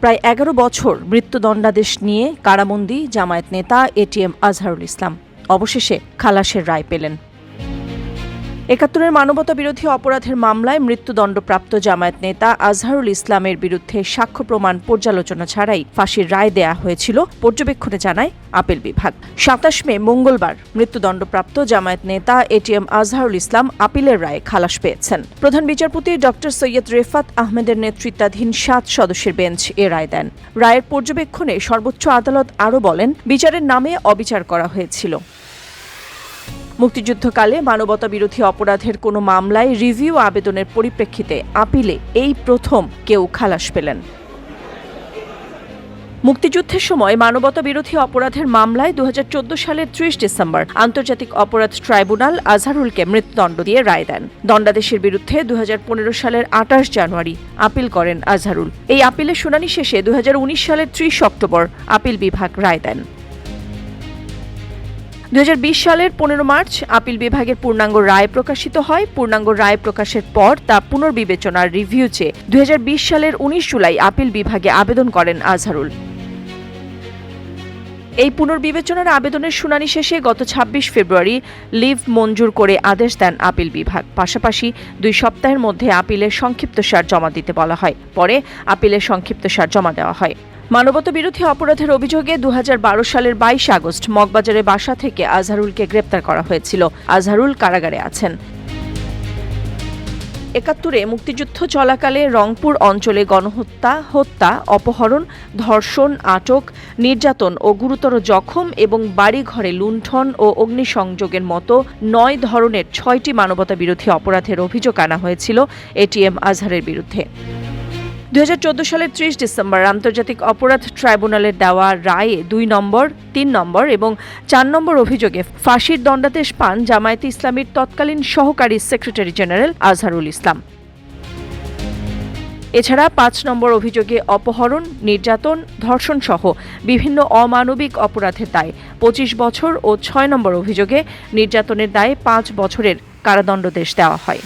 প্রায় এগারো বছর মৃত্যুদণ্ডাদেশ নিয়ে কারাবন্দী জামায়াত নেতা এটিএম আজহারুল ইসলাম। অবশেষে খালাসের রায় পেলেন। একাত্তরের মানবতা বিরোধী অপরাধের মামলায় মৃত্যুদণ্ডপ্রাপ্ত জামায়াত নেতা আজহারুল ইসলামের বিরুদ্ধে সাক্ষ্য প্রমাণ পর্যালোচনা ছাড়াই ফাঁসির রায় দেয়া হয়েছিল, পর্যবেক্ষণে জানায় আপিল বিভাগ। সাতাশ মে মঙ্গলবার মৃত্যুদণ্ডপ্রাপ্ত জামায়াত নেতা এটিএম আজহারুল ইসলাম আপিলের রায়ে খালাস পেয়েছেন। প্রধান বিচারপতি ডক্টর সৈয়দ রেফাত আহমেদের নেতৃত্বাধীন সাত সদস্যের বেঞ্চ এ রায় দেন। রায়ের পর্যবেক্ষণে সর্বোচ্চ আদালত আরও বলেন, বিচারের নামে অবিচার করা হয়েছিল। মুক্তিযুদ্ধকালে মানবতা বিরোধী অপরাধের কোনো মামলায় রিভিউ আবেদনের পরিপ্রেক্ষিতে আপিলে এই প্রথম কেউ খালাস পেলেন। মুক্তিযুদ্ধের সময় মানবতা বিরোধী অপরাধের মামলায় দু হাজার চোদ্দ সালের ত্রিশ ডিসেম্বর আন্তর্জাতিক অপরাধ ট্রাইব্যুনাল আজহারুলকে মৃত্যুদণ্ড দিয়ে রায় দেন। দণ্ডাদেশের বিরুদ্ধে দুহাজার পনেরো সালের আঠাশ জানুয়ারি আপিল করেন আজহারুল। এই আপিলের শুনানি শেষে দুহাজার উনিশ সালের ত্রিশ অক্টোবর আপিল বিভাগ রায় দেন। দু হাজার বিশ সালের পনেরো মার্চ আপিল বিভাগের পূর্ণাঙ্গ রায় প্রকাশিত হয়। পূর্ণাঙ্গ রায় প্রকাশের পর তা পুনর্বিবেচনার রিভিউ চেয়ে দু সালের উনিশ জুলাই আপিল বিভাগে আবেদন করেন আজহারুল। এই পুনর্বিবেচনার আবেদনের শুনানি শেষে গত ২৬ ফেব্রুয়ারি লিভ মঞ্জুর করে আদেশ দেন আপিল বিভাগ। পাশাপাশি দুই সপ্তাহের মধ্যে আপিলের সংক্ষিপ্তসার জমা দিতে বলা হয়। পরে আপিলের সংক্ষিপ্তসার জমা দেওয়া হয়। মানবতা বিরোধী অপরাধের অভিযোগে দু হাজার বারো সালের বাইশ আগস্ট মগবাজারের বাসা থেকে আজহারুলকে গ্রেপ্তার করা হয়েছিল। আজহারুল কারাগারে আছেন। একাত্তরে মুক্তিযুদ্ধ চলাকালে রংপুর অঞ্চলে গণহত্যা, হত্যা, অপহরণ, ধর্ষণ, আটক, নির্যাতন ও গুরুতর জখম এবং বাড়িঘরে লুণ্ঠন ও অগ্নিসংযোগের মতো নয় ধরনের ছয়টি মানবতা বিরোধী অপরাধের অভিযোগ আনা হয়েছিল এটিএম আজহারের বিরুদ্ধে। দুই হাজার চৌদ্দ সালের ত্রিশ ডিসেম্বর আন্তর্জাতিক অপরাধ ট্রাইব্যুনালের দেওয়া রায়ে দুই নম্বর, তিন নম্বর এবং চার নম্বর অভিযোগে ফাঁসির দণ্ডাদেশ পান জামায়াতে ইসলামীর তৎকালীন সহকারী সেক্রেটারি জেনারেল আজহারুল ইসলাম। এছাড়া পাঁচ নম্বর অভিযোগে অপহরণ, নির্যাতন ধর্ষণ সহ বিভিন্ন অমানবিক অপরাধের দায় পঁচিশ বছর ও ছয় নম্বর অভিযোগে নির্যাতনের দায়ে পাঁচ বছরের কারাদণ্ডাদেশ দেওয়া হয়।